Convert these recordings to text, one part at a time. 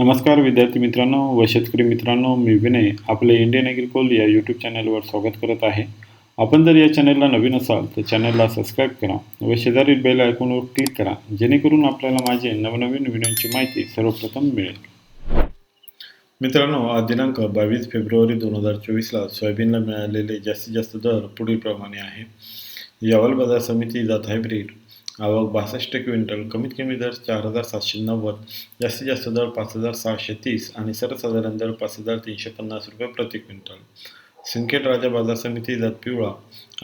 नमस्कार विद्यार्थी मित्रांनो व शेतकरी मित्रांनो मी विनय आपले इंडियन ॲग्रिकोल या यूट्यूब चॅनलवर स्वागत करत आहे. आपण जर या चॅनलला नवीन असाल तर चॅनलला सबस्क्राईब करा व शेजारील बेल आयकॉनवर क्लिक करा जेणेकरून आपल्याला माझे नवनवीन व्हिडिओची माहिती सर्वप्रथम मिळेल. मित्रांनो आज दिनांक बावीस फेब्रुवारी दोन हजार चोवीसला सोयाबीनला मिळालेले जास्तीत जास्त दर पुढीलप्रमाणे आहे. यावल बाजार समिती जात हायब्रिड आवक बासष्ट क्विंटल कमीत कमी दर चार हजार सातशे नव्वद जास्तीत जास्त दर पाच हजार सहाशे तीस आणि सर्वसाधारण दर पाच हजार तीनशे पन्नास रुपये प्रति क्विंटल. सिंकेट राजा बाजार समिती जात पिवळा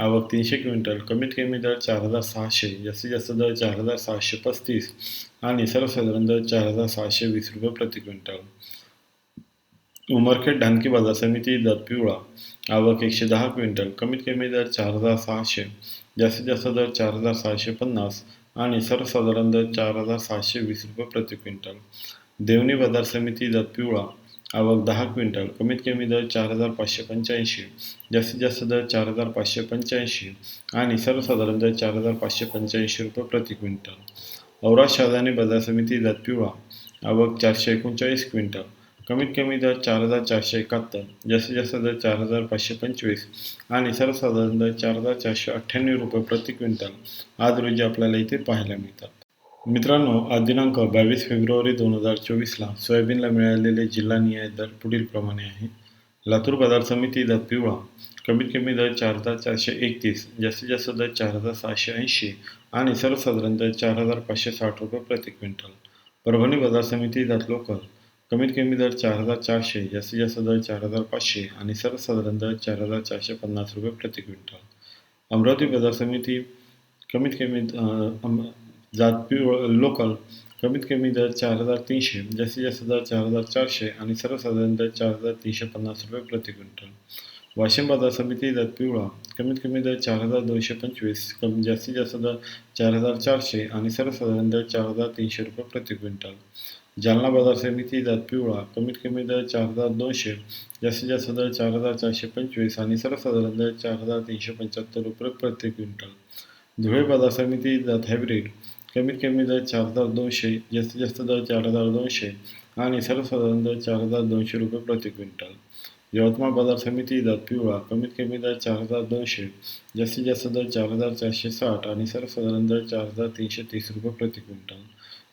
आवक तीनशे क्विंटल कमीत कमी दर चार हजार सहाशे जास्तीत जास्त दर चार हजार सहाशे पस्तीस आणि सर्वसाधारण दर चार हजार सहाशे वीस रुपये प्रति क्विंटल. उमरखेड ढानकी बाजार समिती दर पिवळा. आवक एकशे दहा क्विंटल. कमीत कमी दर चार हजार सहाशे. जास्तीत जास्त दर चार हजार सहाशे पन्नास आणि सर्वसाधारण दर चार हजार सहाशे वीस रुपये प्रति क्विंटल. देवणी बाजार समिती दर पिवळा. आवक दहा क्विंटल. कमीत कमी दर चार हजार पाचशे पंच्याऐंशी. जास्तीत जास्त दर चार हजार पाचशे पंच्याऐंशी आणि सर्वसाधारण दर चार हजार पाचशे पंच्याऐंशी रुपये प्रति क्विंटल. औरा शहादानी बाजार समिती दर पिवळा. आवक चारशे एकोणचाळीस क्विंटल. कमीत कमी दर चार हजार चारशे एकाहत्तर जास्तीत जास्त दर चार हजार पाचशे पंचवीस आणि सर्वसाधारण दर चार हजार चारशे अठ्ठ्याण्णव रुपये प्रति क्विंटल आज रोजी आपल्याला इथे पाहायला मिळतात. मित्रांनो आज दिनांक बावीस फेब्रुवारी दोन हजार चोवीसला सोयाबीनला मिळालेले जिल्हा निहाय दर पुढीलप्रमाणे आहे. लातूर बाजार समिती दर पिवळा कमीत कमी दर चार हजार चारशे एकतीस जास्तीत जास्त दर चार हजार सहाशे ऐंशी आणि सर्वसाधारण दर चार हजार पाचशे साठ रुपये प्रति क्विंटल. परभणी बाजार समिती दात लोकल कमीत कमी दर चार हजार चारशे जास्तीत जास्त दर चार हजार पाचशे आणि सर्वसाधारण दर चार हजार चारशे पन्नास रुपये प्रति क्विंटल. अमरावती बाजार समिती कमीत कमी जात लोकल कमीत कमी दर चार हजार तीनशे जास्तीत जास्त दर चार हजार चारशे आणि सर्वसाधारण दर चार हजार तीनशे पन्नास रुपये प्रति क्विंटल. वाशिम बाजार समिती दर पिवळा कमीत कमी दर चार हजार दोनशे पंचवीस कमी जास्तीत जास्त दर चार हजार चारशे आणि सर्वसाधारण दर चार हजार तीनशे रुपये प्रति क्विंटल. जालना बाजार समिती दर पिवळा कमीत कमी दर चार हजार दोनशे जास्तीत जास्त दर चार हजार चारशे पंचवीस आणि सर्वसाधारण दर चार हजार तीनशे पंच्याहत्तर रुपये प्रति क्विंटल. धुळे बाजार समिती दर हायब्रिड कमीत कमी दर चार हजार दोनशे जास्तीत जास्त दर चार हजार दोनशे आणि सर्वसाधारण दर चार हजार दोनशे रुपये प्रति क्विंटल. यवतमाळ बाजार समिती दर पिवळा कमीत कमी दर चार हजार दोनशे जास्तीत जास्त दर चार हजार चारशे साठ आणि सर्वसाधारण दर चार हजार तीनशे तीस रुपये प्रति क्विंटल.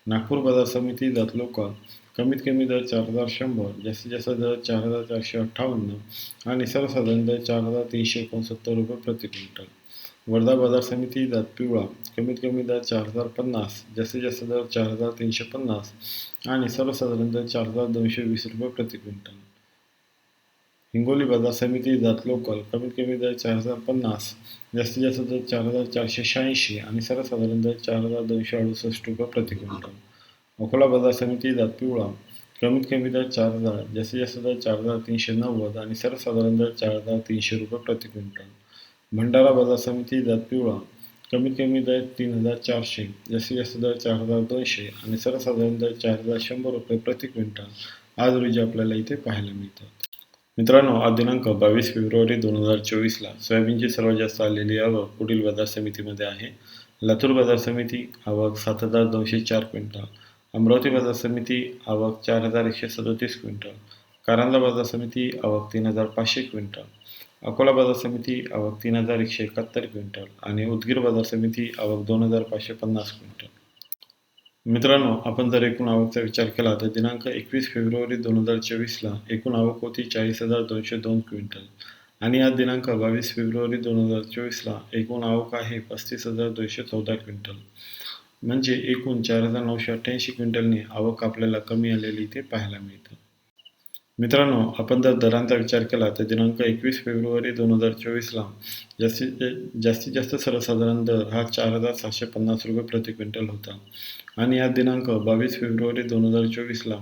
नागपूर बाजार समिती दर लोकल. कमीत कमी दर चार हजार शंभर जास्तीत जास्त दर चार हजार चारशे अठ्ठावन्न आणि सर्वसाधारण दर चार हजार तीनशे एकोणसत्तर रुपये प्रति क्विंटल. वर्धा बाजार समिती जात पिवळा कमीत कमी दर चार हजार पन्नास जास्तीत जास्त दर चार हजार तीनशे पन्नास आणि सर्वसाधारण दर चार हजार दोनशे वीस रुपये प्रति क्विंटल. हिंगोली बाजार समिती जात लोकल कमीत कमी दर चार हजार पन्नास जास्तीत जास्त दर चार हजार चारशे शहाऐंशी आणि सर्वसाधारण दर चार हजार दोनशे अडुसष्ट रुपये प्रति क्विंटल. अकोला बाजार समिती जात पिवळा कमीत कमी दर चार हजार जास्तीत जास्त दर चार हजार तीनशे नव्वद आणि सर्वसाधारण दर चार हजार तीनशे रुपये प्रति क्विंटल. भंडारा बाजार समिती जात पिवळा कमीत कमी दर तीन हजार चारशे जास्तीत जास्त दर चार हजार दोनशे आणि सर्वसाधारण दर चार हजार शंभर रुपये प्रति क्विंटल. आज रोजी आपल्याला इथे पाहायला मिळतात. मित्रांनो आज दिनांक बावीस फेब्रुवारी दोन हजार चोवीसला सोयाबीनची सर्वात जास्त आलेली आवक पुढील बाजार समितीमध्ये आहे. लातूर बाजार समिती आवक सात हजार दोनशे चार क्विंटल. अमरावती बाजार समिती आवक चार हजार एकशे सदोतीस क्विंटल. कारंजा बाजार समिती आवक तीन हजार पाचशे क्विंटल. अकोला बाजार समिती आवक तीन हजार एकशे एकाहत्तर क्विंटल आणि उदगीर बाजार समिती आवक दोन हजार पाचशे पन्नास क्विंटल. मित्रांनो आपण जर एकूण आवकचा विचार केला तर दिनांक एकवीस फेब्रुवारी दोन हजार चोवीसला एकूण आवक होती चाळीस हजार दोनशे दोन क्विंटल. आणि आज दिनांक बावीस फेब्रुवारी दोन हजार चोवीसला एकूण आवक आहे पस्तीस हजार दोनशे चौदा क्विंटल. म्हणजे एकूण चार हजार नऊशे अठ्ठ्याऐंशी क्विंटलने आवक आपल्याला कमी आलेली इथे पाहायला मिळतं. मित्रांनो आपण जर दरांचा विचार केला तर दिनांक एकवीस फेब्रुवारी दोन हजार चोवीसला जास्तीत जास्तीत जास्त सर्वसाधारण दर हा चार हजार सहाशे पन्नास रुपये प्रति क्विंटल होता. आणि आज दिनांक बावीस फेब्रुवारी दोन हजार चोवीसला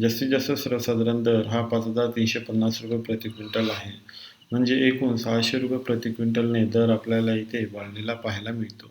जास्तीत जास्त सर्वसाधारण दर हा पाच हजार तीनशे पन्नास रुपये प्रति क्विंटल आहे. म्हणजे एकूण सहाशे रुपये प्रति क्विंटलने दर आपल्याला इथे वाढलेला पाहायला मिळतो.